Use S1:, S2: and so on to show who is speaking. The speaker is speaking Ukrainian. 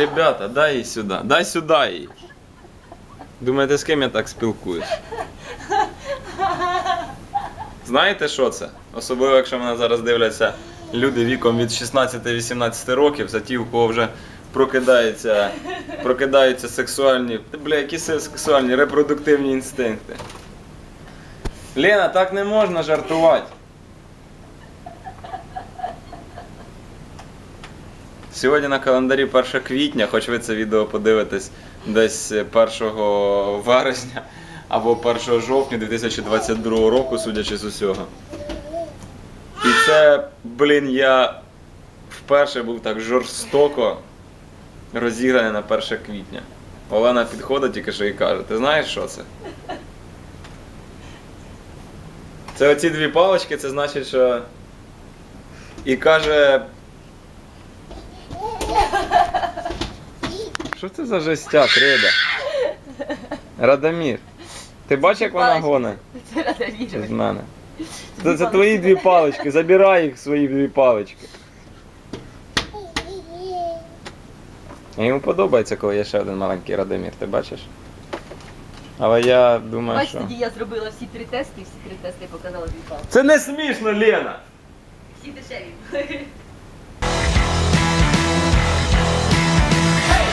S1: Ребята, дай її сюди. Дай сюди її. Думаєте, з ким я так спілкуюсь? Знаєте, що це? Особливо, якщо мене зараз дивляться люди віком від 16-18 років, за ті, у кого вже прокидаються, прокидаються сексуальні. Бля, які сексуальні репродуктивні інстинкти. Лена, так не можна жартувати. Сьогодні на календарі 1 квітня, хоч ви це відео подивитесь десь 1 вересня або 1 жовтня 2022 року, судячи з усього. І це, блін, я вперше був так жорстоко розіграний на 1 квітня. Олена підходить тільки що і каже, ти знаєш, що це? Це оці дві палички, це значить, що. І каже. Що це за жестяк, Реда? Радомір. Ти бачиш, як вона
S2: Палички.
S1: гоне
S2: Це рада
S1: з мене? Це, це твої дві палички, забирай їх свої дві палички. А Йому подобається, коли є ще один маленький Радомір, ти бачиш? Але я думаю,
S2: Бач,
S1: що.
S2: тоді я зробила всі три тести, і всі три тести показала дві палки.
S1: Це не смішно, Лена!
S2: Всі дешеві.